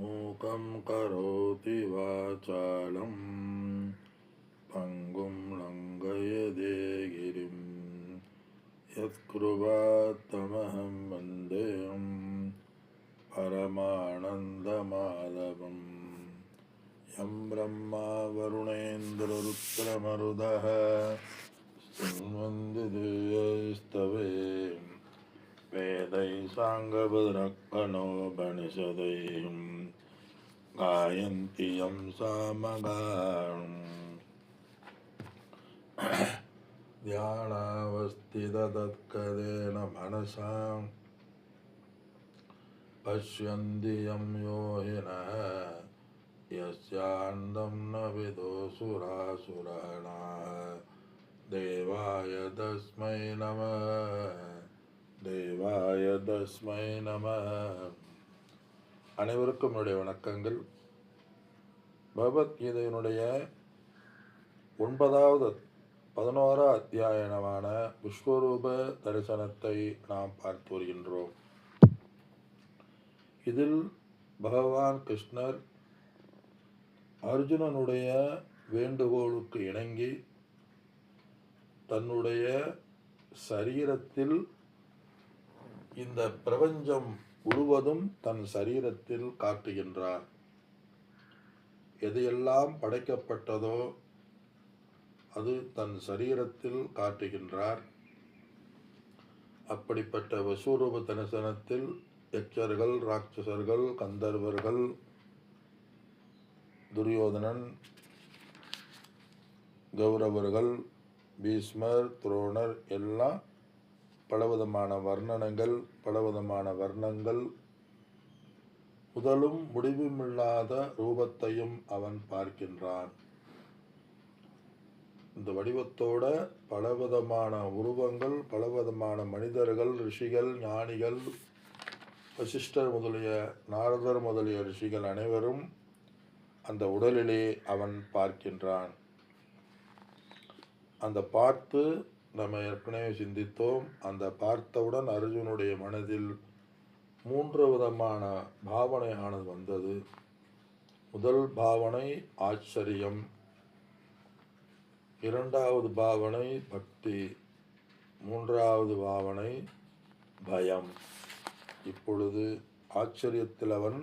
मूकं करोति वाचालम्। स्तवे वेदैः साङ्गभद्रक्पणोपनिषदैः गायन्ति यं सामगा ध्यानावस्थि ददत्कदेन मनसा पश्यन्ति यं यो हिनः यस्यान्दं न विदोऽसुरासुरणाः देवाय तस्मै नमः தேவாய தஸ்மை நம அனைவருக்கும் என்னுடைய வணக்கங்கள் பகவத்கீதையினுடைய ஒன்பதாவது பதினோரா அத்தியாயனமான விஸ்வரூப தரிசனத்தை நாம் பார்த்து வருகின்றோம் இதில் பகவான் கிருஷ்ணர் அர்ஜுனனுடைய வேண்டுகோளுக்கு இணங்கி தன்னுடைய சரீரத்தில் இந்த பிரபஞ்சம் முழுவதும் தன் சரீரத்தில் காட்டுகின்றார். எதையெல்லாம் படைக்கப்பட்டதோ அது தன் சரீரத்தில் காட்டுகின்றார். அப்படிப்பட்ட வசூரூப தரிசனத்தில் எச்சர்கள் ராட்சசர்கள் கந்தர்வர்கள் துரியோதனன் கௌரவர்கள் பீஷ்மர் துரோணர் எல்லாம் பலவிதமான வர்ணனங்கள் பலவிதமான வர்ணங்கள். முதலும் முடிவுமில்லாத ரூபத்தையும் அவன் பார்க்கின்றான். இந்த வடிவத்தோட பலவிதமான உருவங்கள் பலவிதமான மனிதர்கள் ரிஷிகள் ஞானிகள் வசிஷ்டர் முதலிய நாரதர் முதலிய ரிஷிகள் அனைவரும் அந்த உடலிலே அவன் பார்க்கின்றான். அந்த பார்த்து நம்ம ஏற்கனவே சிந்தித்தோம். அந்த பார்த்தவுடன் அர்ஜுனுடைய மனதில் மூன்று விதமான பாவனையானது வந்தது. முதல் பாவனை ஆச்சரியம். இரண்டாவது பாவனை பக்தி. மூன்றாவது பாவனை பயம். இப்பொழுது ஆச்சரியத்தில் அவன்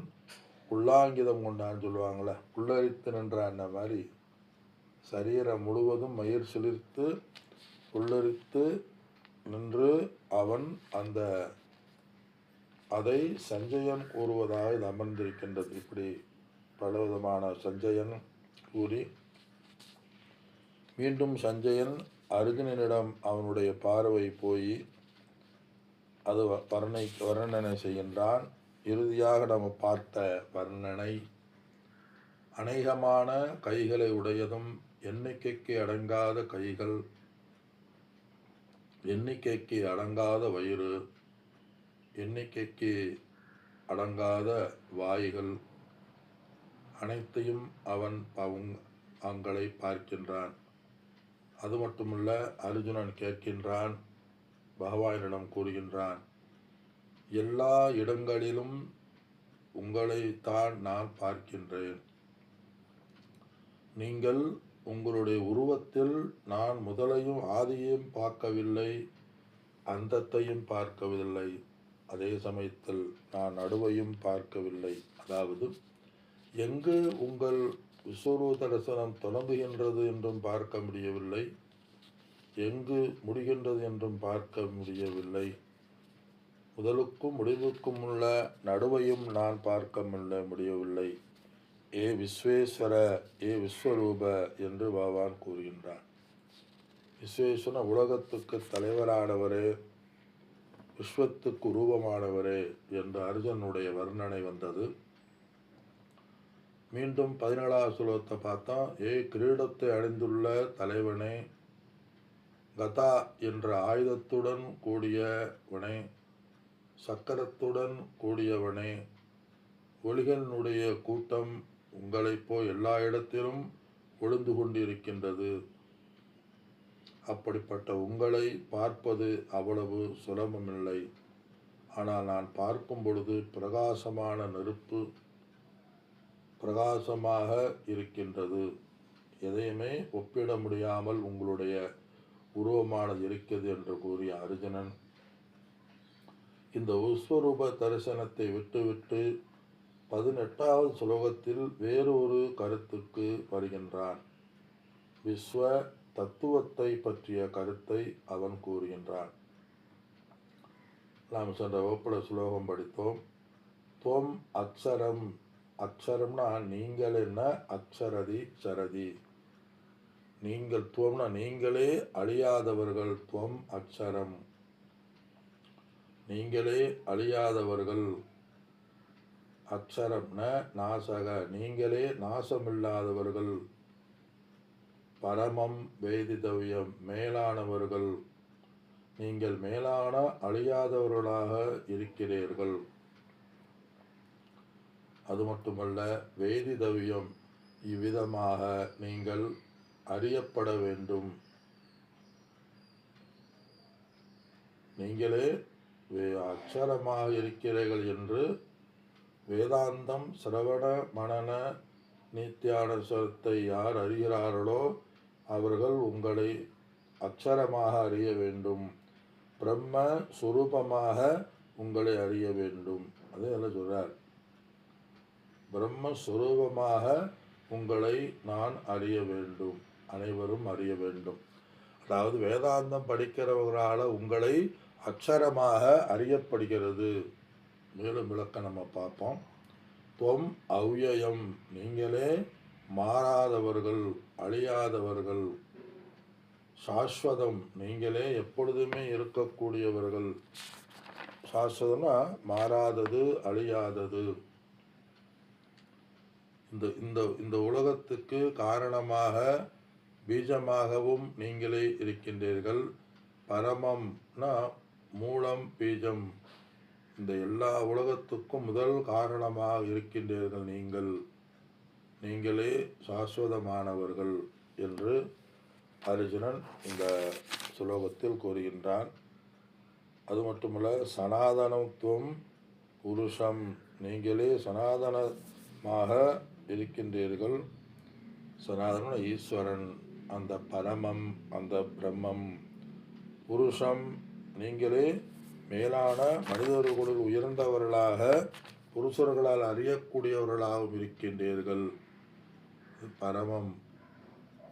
உள்ளாங்கிதம் கொண்டான்னு சொல்லுவாங்களே புல்லரித்து நின்றான் மாதிரி? சரீரம் முழுவதும் மயிர் சிலிர்த்து புல்லரித்து நின்று அவன் அந்த அதை சஞ்சயன் கூறுவதாக இது அமர்ந்திருக்கின்றது. இப்படி பலவிதமான சஞ்சயன் கூறி மீண்டும் சஞ்சயன் அர்ஜுனனிடம் அவனுடைய பார்வை போய் அது வர்ணனை வர்ணனை செய்கின்றான். இறுதியாக நம்ம பார்த்த வர்ணனை அநேகமான கைகளை உடையதும் எண்ணிக்கைக்கு அடங்காத கைகள் எண்ணிக்கைக்கு அடங்காத வயிறு எண்ணிக்கைக்கு அடங்காத வாய்கள் அனைத்தையும் அவன் பவுங் அவங்களை பார்க்கின்றான். அது மட்டுமல்ல அர்ஜுனன் கேட்கின்றான் பகவானிடம் கூறுகின்றான் எல்லா இடங்களிலும் உங்களைத்தான் நான் பார்க்கின்றேன். நீங்கள் உங்களுடைய உருவத்தில் நான் முதலையும் ஆதியையும் பார்க்கவில்லை அந்தத்தையும் பார்க்கவில்லை. அதே சமயத்தில் நான் நடுவையும் பார்க்கவில்லை. அதாவது எங்கு உங்கள் விஸ்வரூப தரிசனம் தொடங்குகின்றது என்றும் பார்க்க முடியவில்லை எங்கு முடிகின்றது என்றும் பார்க்க முடியவில்லை. முதலுக்கும் முடிவுக்கும் உள்ள நடுவையும் நான் பார்க்க முடியவில்லை. ஏ விஸ்வேஸ்வர ஏ விஸ்வரூப என்று பகவான் கூறுகின்றார். விஸ்வேஸ்வர உலகத்துக்கு தலைவரானவரே விஸ்வத்துக்கு ரூபமானவரே என்று அர்ஜுனுடைய வர்ணனை வந்தது. மீண்டும் பதினேழாவது சுலோகத்தை பார்த்தா ஏ கிரீடத்தை அடைந்துள்ள தலைவனே கதா என்ற ஆயுதத்துடன் கூடியவனே சக்கரத்துடன் கூடியவனே ஒளிகளினுடைய கூட்டம் உங்களைப் போ எல்லா இடத்திலும் ஒளிந்து கொண்டிருக்கின்றது. அப்படிப்பட்ட உங்களை பார்ப்பது அவ்வளவு சுலபமில்லை. ஆனால் நான் பார்க்கும் பொழுது பிரகாசமான நெருப்பு பிரகாசமாக இருக்கின்றது. எதையுமே ஒப்பிட முடியாமல் உங்களுடைய உருவமானது இருக்கிறது என்று கூறிய அர்ஜுனன் இந்த விஸ்வரூப தரிசனத்தை விட்டுவிட்டு பதினெட்டாவது ஸ்லோகத்தில் வேறொரு கருத்துக்கு வருகின்றான். விஸ்வ தத்துவத்தை பற்றிய கருத்தை அவன் கூறுகின்றான். நாம் சென்ற வகுப்புல ஸ்லோகம் படித்தோம். தொம் அக்ஷரம். அக்ஷரம்னா நீங்கள் என்ன? அக்ஷரதி சரதி. நீங்கள் துவம்னா நீங்களே அழியாதவர்கள். துவம் அக்ஷரம். நீங்களே அழியாதவர்கள். அக்ஷரம் நாசக நீங்களே நாசமில்லாதவர்கள். பரமம் வேதிதவியம் மேலானவர்கள். நீங்கள் மேலான அழியாதவர்களாக இருக்கிறீர்கள். அது மட்டுமல்ல வேதிதவியம் இவ்விதமாக நீங்கள் அறியப்பட வேண்டும். நீங்களே வே- அக்ஷரமாக இருக்கிறீர்கள் என்று வேதாந்தம் சிரவண மனன நித்தியானசரத்தை யார் அறிகிறார்களோ அவர்கள் உங்களை அக்ஷரமாக அறிய வேண்டும். பிரம்ம சுரூபமாக உங்களை அறிய வேண்டும். அது என்ன சொல்கிறார் பிரம்மஸ்வரூபமாக உங்களை நான் அறிய வேண்டும். அனைவரும் அறிய வேண்டும். அதாவது வேதாந்தம் படிக்கிறவர்களால் உங்களை அக்ஷரமாக அறியப்படுகிறது. மேலும் விளக்க நம்ம பார்ப்போம். தொம் அவ்யயம். நீங்களே மாறாதவர்கள் அழியாதவர்கள் சாஸ்வதம். நீங்களே எப்பொழுதுமே இருக்கக்கூடியவர்கள். சாஸ்வதம்னா மாறாதது அழியாதது. இந்த இந்த இந்த உலகத்துக்கு காரணமாக பீஜமாகவும் நீங்களே இருக்கின்றீர்கள். பரமம்னா மூலம் பீஜம். இந்த எல்லா உலகத்துக்கும் முதல் காரணமாக இருக்கின்றீர்கள் நீங்கள். நீங்களே சாஸ்வதமானவர்கள் என்று அர்ஜுனன் இந்த சுலோகத்தில் கூறுகின்றான். அது மட்டுமல்ல சனாதனத்துவம் புருஷம். நீங்களே சனாதனமாக இருக்கின்றீர்கள். சனாதன ஈஸ்வரன் அந்த பரமம் அந்த பிரம்மம். புருஷம் நீங்களே மேலான மனிதர்களுடன் உயர்ந்தவர்களாக புருஷர்களால் அறியக்கூடியவர்களாகவும் இருக்கின்றீர்கள். பரமம்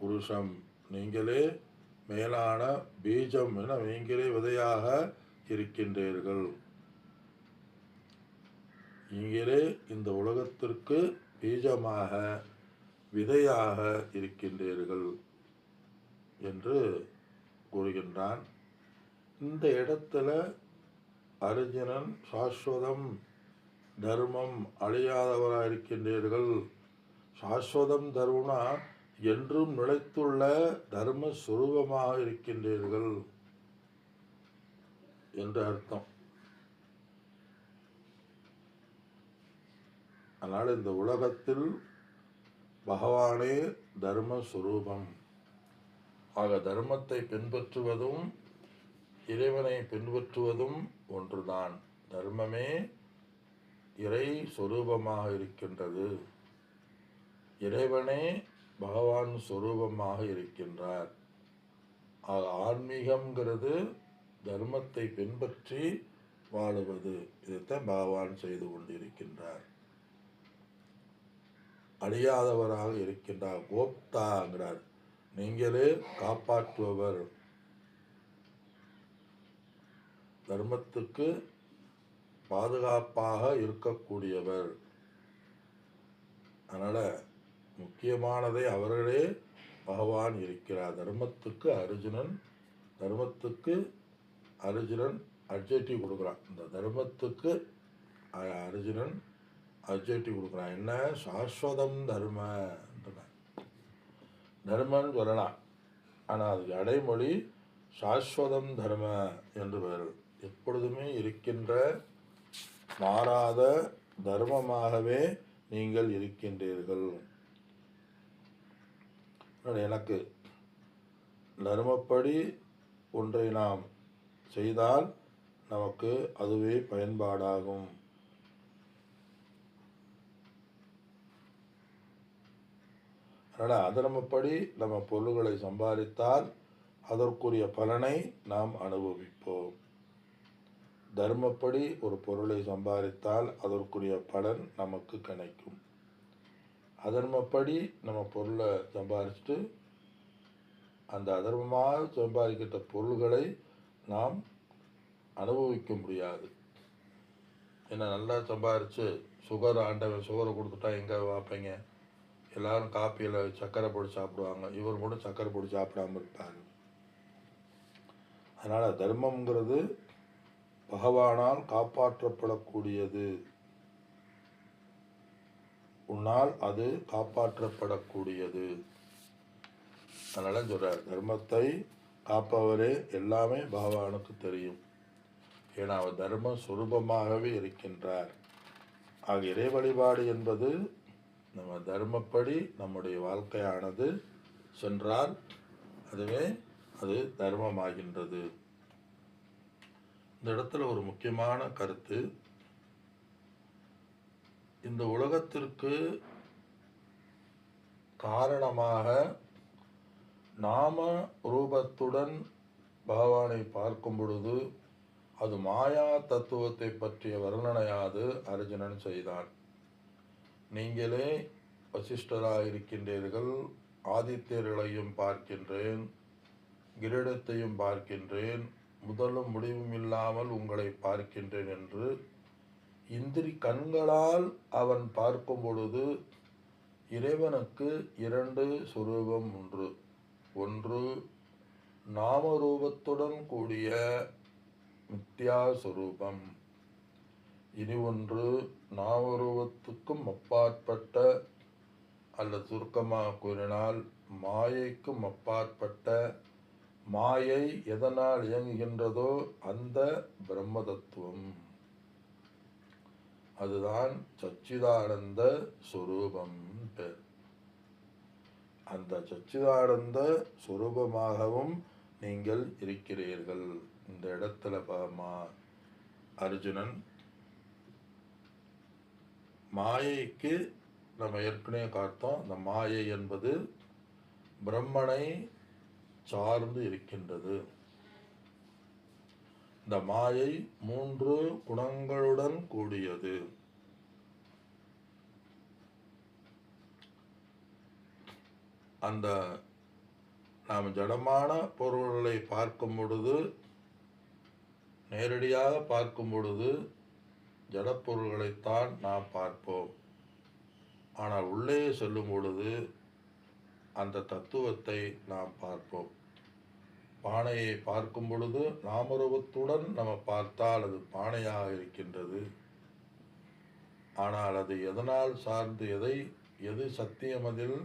புருஷம் நீங்களே மேலான பீஜம் என நீங்களே விதையாக இருக்கின்றீர்கள். நீங்களே இந்த உலகத்திற்கு பீஜமாக விதையாக இருக்கின்றீர்கள் என்று கூறுகின்றான். இந்த இடத்துல அர்ஜுனன் சாஸ்வதம் தர்மம் அழியாதவராக இருக்கின்றீர்கள் சாஸ்வதம் தர்மம்னா என்றும் நிலைத்துள்ள தர்ம சுரூபமாக இருக்கின்றீர்கள் என்று அர்த்தம். அதனால் இந்த உலகத்தில் பகவானே தர்ம ஆக தர்மத்தை பின்பற்றுவதும் இறைவனை பின்பற்றுவதும் ஒன்றுதான். தர்மமே இறை சொரூபமாக இருக்கின்றது. இறைவனே பகவான் சொரூபமாக இருக்கின்றார். ஆக ஆன்மீகம்ங்கிறது தர்மத்தை பின்பற்றி வாழுவது. இதைத்தான் பகவான் செய்து கொண்டிருக்கின்றார். அழியாதவராக இருக்கின்றார். கோப்தாங்கிறார். நீங்களே காப்பாற்றுபவர். தர்மத்துக்கு பாதுகாப்பாக இருக்கக்கூடியவர். அதனால் முக்கியமானதை அவர்களே பகவான் இருக்கிறார். தர்மத்துக்கு அர்ஜுனன் தர்மத்துக்கு அர்ஜுனன் அட்ஜெக்டிவ் கொடுக்குறான். இந்த தர்மத்துக்கு அர்ஜுனன் அட்ஜெக்டிவ் கொடுக்குறான். என்ன? சாஸ்வதம் தர்ம தர்மன்னு சொல்லலாம். ஆனால் அதுக்கு அடைமொழி சாஸ்வதம் தர்ம என்று பெயர் எப்பொழுதுமே இருக்கின்ற மாறாத தர்மமாகவே நீங்கள் இருக்கின்றீர்கள். எனக்கு தர்மப்படி ஒன்றை நாம் செய்தால் நமக்கு அதுவே பயன்பாடாகும். அதனால் அதர்மப்படி நம்ம பொருள்களை சம்பாதித்தால் அதற்குரிய பலனை நாம் அனுபவிப்போம். தர்மப்படி ஒரு பொருளை சம்பாதித்தால் அதற்குரிய பலன் நமக்கு கிடைக்கும். அதர்மப்படி நம்ம பொருளை சம்பாதிச்சுட்டு அந்த அதர்மமாக சம்பாதிக்கிட்ட பொருள்களை நாம் அனுபவிக்க முடியாது. ஏன்னா நல்லா சம்பாரித்து சுகர் ஆண்டவன் சுகரை கொடுத்துட்டா எங்கே பார்ப்பீங்க? எல்லாரும் காப்பியில் சர்க்கரை போட்டு சாப்பிடுவாங்க. இவர் மட்டும் சர்க்கரை போட்டு சாப்பிடாம இருப்பார். அதனால் தர்மங்கிறது பகவானால் காப்பாற்றப்படக்கூடியது. உன்னால் அது காப்பாற்றப்படக்கூடியது. அதனால சொல்கிறார் தர்மத்தை காப்பவரே எல்லாமே பகவானுக்கு தெரியும். ஏன்னா அவர் தர்ம சுரூபமாகவே இருக்கின்றார். ஆக இறை வழிபாடு என்பது நம்ம தர்மப்படி நம்முடைய வாழ்க்கையானது சென்றால் அதுவே அது தர்மமாகின்றது. இந்த இடத்துல ஒரு முக்கியமான கருத்து. இந்த உலகத்திற்கு காரணமாக நாம ரூபத்துடன் பகவானை பார்க்கும் பொழுது அது மாயா தத்துவத்தை பற்றிய வர்ணனையாது அர்ஜுனன் செய்தான். நீங்களே வசிஷ்டராக இருக்கின்றீர்கள் ஆதித்யர்களையும் பார்க்கின்றேன் கிரீடத்தையும் பார்க்கின்றேன் முதலும் முடிவும் இல்லாமல் உங்களை பார்க்கின்றேன் என்று இந்திரி கண்களால் அவன் பார்க்கும் பொழுது இறைவனுக்கு இரண்டு சுரூபம் ஒன்று ஒன்று நாமரூபத்துடன் கூடிய மித்யா சுரூபம். இனி ஒன்று நாமரூபத்துக்கும் அப்பாற்பட்ட அல்லது சுருக்கமாக கூறினால் மாயைக்கும் அப்பாற்பட்ட மாயை எதனால் இயங்குகின்றதோ அந்த பிரம்ம தத்துவம் அதுதான் சச்சிதானந்த சுரூபம் பேர் அந்த சச்சிதானந்த சுரூபமாகவும் நீங்கள் இருக்கிறீர்கள். இந்த இடத்துல பாமா அர்ஜுனன். மாயைக்கு நம்ம ஏற்கனவே பார்த்தோம் அந்த மாயை என்பது பிரம்மனை சார்ந்து இருக்கின்றது. இந்த மாயை மூன்று குணங்களுடன் கூடியது. அந்த நாம் ஜடமான பொருள்களை பார்க்கும் பொழுது நேரடியாக பார்க்கும் பொழுது ஜடப்பொருள்களைத்தான் நாம் பார்ப்போம். ஆனால் உள்ளே செல்லும் பொழுது அந்த தத்துவத்தை நாம் பார்ப்போம். பானையை பார்க்கும் பொழுது நாமரூபத்துடன் நம்ம பார்த்தால் அது பானையாக இருக்கின்றது. ஆனால் அது எதனால் சார்ந்து எதை எது சத்தியம் அதில்?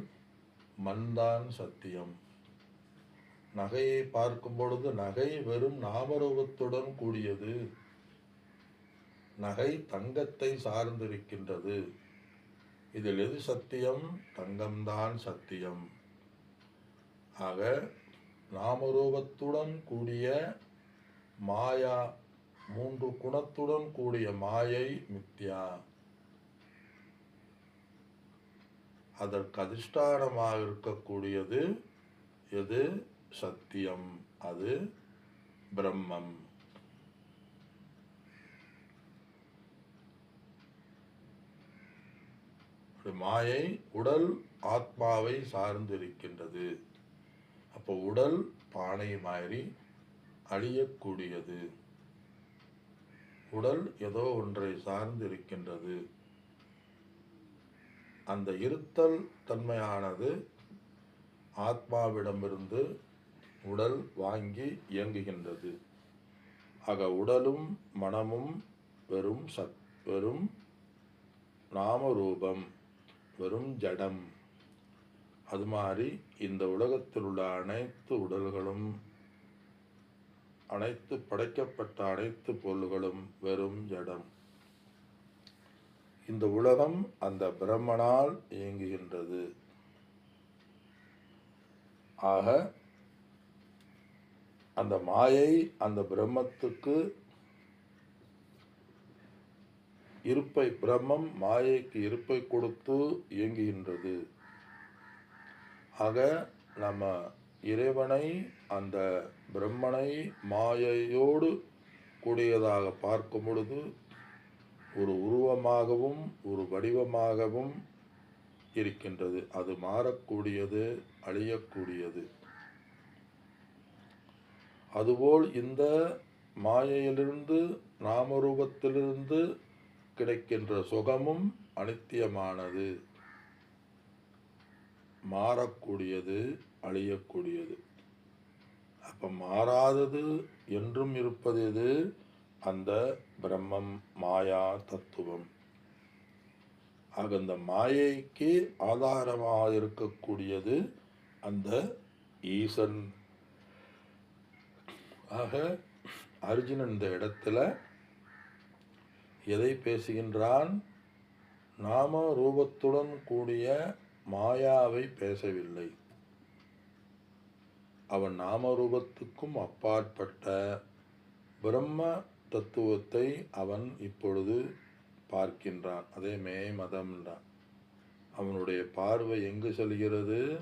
மண்தான் சத்தியம். நகையை பார்க்கும் பொழுது நகை வெறும் நாமரூபத்துடன் கூடியது. நகை தங்கத்தை சார்ந்திருக்கின்றது. இதில் எது சத்தியம்? தங்கம்தான் சத்தியம். ஆக நாமரூபத்துடன் கூடிய மாயா மூன்று குணத்துடன் கூடிய மாயை மித்யா. அதற்கு அதிஷ்டானமாக இருக்கக்கூடியது எது? சத்தியம். அது பிரம்மம். மாயை உடல் ஆத்மாவை சார்ந்திருக்கின்றது. அப்போ உடல் பானை மாதிரி அழியக்கூடியது. உடல் ஏதோ ஒன்றை சார்ந்து இருக்கின்றது. அந்த இருத்தல் தன்மையானது ஆத்மாவிடமிருந்து உடல் வாங்கி இயங்குகின்றது. ஆக உடலும் மனமும் வெறும் சத் வெறும் நாமரூபம் வெறும் ஜடம். அது மாதிரி இந்த உலகத்தில் உள்ள அனைத்து உடல்களும் அனைத்து படைக்கப்பட்ட அனைத்து பொருள்களும் வெறும் ஜடம். இந்த உலகம் அந்த பிரம்மனால் இயங்குகின்றது. ஆக அந்த மாயை அந்த பிரம்மத்துக்கு இருப்பை பிரம்மம் மாயைக்கு இருப்பை கொடுத்து இயங்குகின்றது. ஆக நம்ம இறைவனை அந்த பிரம்மனை மாயையோடு கூடியதாக பார்க்கும் பொழுது ஒரு உருவமாகவும் ஒரு வடிவமாகவும் இருக்கின்றது. அது மாறக்கூடியது அழியக்கூடியது. அதுபோல் இந்த மாயையிலிருந்து நாமரூபத்திலிருந்து கிடைக்கின்ற சுகமும் அனித்தியமானது. மாறக்கூடியது அழியக்கூடியது. அப்போ மாறாதது என்றும் இருப்பது எது அந்த பிரம்மம் மாயா தத்துவம். ஆக அந்த மாயைக்கு ஆதாரமாக இருக்கக்கூடியது அந்த ஈசன். ஆக அர்ஜுனன் இந்த இடத்துல எதை பேசுகின்றான்? நாம ரூபத்துடன் கூடிய மாயாவை பேசவில்லை. அவன் நாமரூபத்துக்கும் அப்பாற்பட்ட பிரம்ம தத்துவத்தை அவன் இப்பொழுது பார்க்கின்றான். அதே மே மதம்ன்றான் அவனுடைய பார்வை எங்கு செல்கிறது?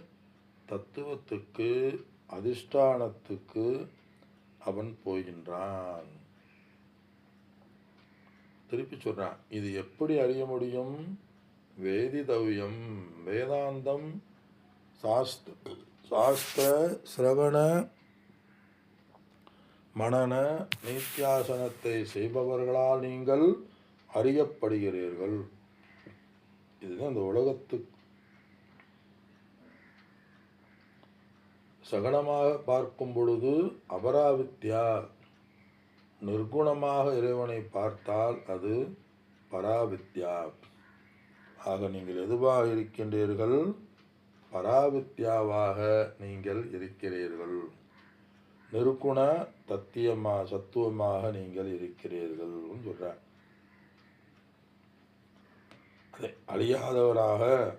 தத்துவத்துக்கு அதிஷ்டானத்துக்கு அவன் போகின்றான். திருப்பி சொல்றான் இது எப்படி அறிய முடியும்? வேதிதவ்யம் வேதாந்தம் சாஸ்திர சாஸ்திர சிரவண மனன நித்தியாசனத்தை செய்பவர்களால் நீங்கள் அறியப்படுகிறீர்கள். இதுதான் இந்த உலகத்து சகனமாக பார்க்கும் பொழுது அபராவித்யா நிர்குணமாக இறைவனை பார்த்தால் அது பராவித்யா. ஆக நீங்கள் எதுவாக இருக்கின்றீர்கள்? பராவித்யாவாக நீங்கள் இருக்கிறீர்கள். நிருக்குண தத்தியமா சத்துவமாக நீங்கள் இருக்கிறீர்கள் சொல்கிறேன் அதை அழியாதவராக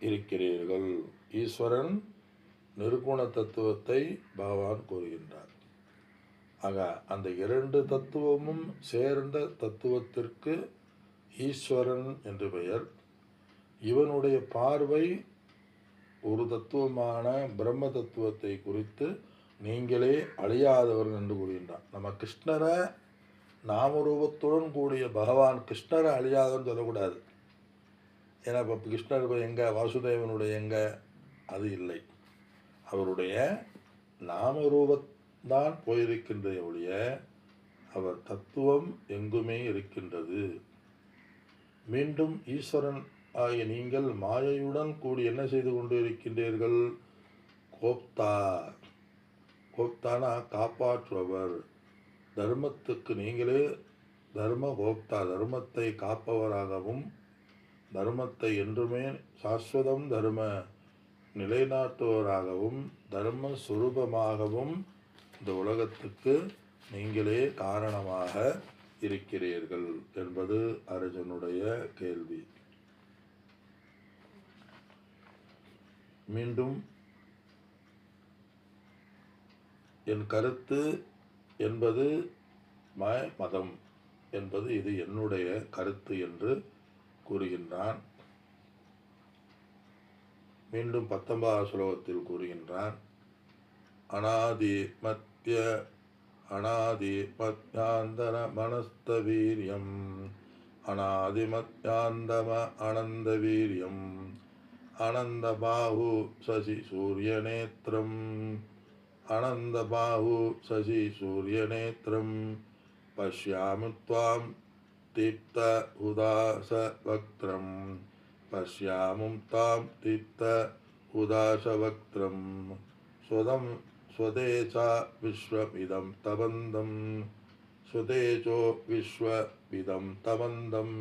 இருக்கிறீர்கள். ஈஸ்வரன் நிருகுண தத்துவத்தை பகவான் கூறுகின்றார். ஆக அந்த இரண்டு தத்துவமும் சேர்ந்த தத்துவத்திற்கு ஈஸ்வரன் என்று பெயர். இவனுடைய பார்வை ஒரு தத்துவமான பிரம்ம தத்துவத்தை குறித்து நீங்களே அழியாதவர்கள் என்று கூறுகின்றான். நம்ம கிருஷ்ணரை நாமரூபத்துடன் கூடிய பகவான் கிருஷ்ணரை அழியாதவன் சொல்லக்கூடாது. ஏன்னா இப்போ கிருஷ்ணர் இப்போ எங்கே வாசுதேவனுடைய எங்கே அது இல்லை. அவருடைய நாமரூபத்தான் போயிருக்கின்ற ஒழிய அவர் தத்துவம் எங்குமே இருக்கின்றது. மீண்டும் ஈஸ்வரன் ஆகிய நீங்கள் மாயையுடன் கூடி என்ன செய்து கொண்டு இருக்கின்றீர்கள் கோப்தா. கோப்தானா? காப்பாற்றுபவர். தர்மத்துக்கு நீங்களே தர்ம கோப்தா தர்மத்தை காப்பவராகவும் தர்மத்தை என்றுமே சாஸ்வதம் தர்ம நிலைநாட்டுவராகவும் தர்ம சுரூபமாகவும் இந்த உலகத்துக்கு நீங்களே காரணமாக இருக்கிறீர்கள் என்பது அர்ஜுனுடைய கேள்வி. மீண்டும் என் கருத்து என்பது ம மதம் என்பது இது என்னுடைய கருத்து என்று கூறுகின்றான். மீண்டும் பத்தொன்பதாம் ஸ்லோகத்தில் கூறுகின்றான். அனாதி மத்திய அனாதி மத்தியாந்தர மனஸ்த வீரியம் அனாதி மத்தியாந்தம அனந்த வீரியம் அனந்தபாஹு சசி சூரியநேத்திரம். அனந்தபாஹு சசி சூரியநேத்திரம். பசியாமி துவாம் தீப்த உதாச வக்திரம். பசியாமும் தாம் தீப்த உதாசவக்திரம் சுதம் ஸ்வதேசா விஸ்வமிதம் தபந்தம். சுதேஜோ விஸ்வமிதம் தபந்தம்.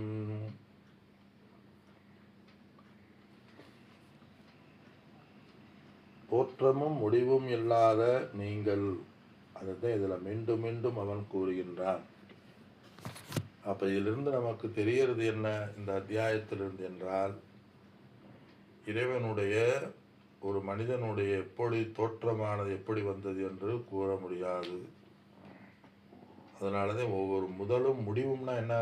தோற்றமும் முடிவும் இல்லாத நீங்கள். அதுதான் இதில் மீண்டும் மீண்டும் அவன் கூறுகின்றான். அப்போ இதிலிருந்து நமக்கு தெரியறது என்ன? இந்த அத்தியாயத்திலிருந்து என்றால் இறைவனுடைய ஒரு மனிதனுடைய எப்படி தோற்றமானது எப்படி வந்தது என்று கூற முடியாது. அதனால தான் ஒவ்வொரு முதலும் முடிவும்னா என்ன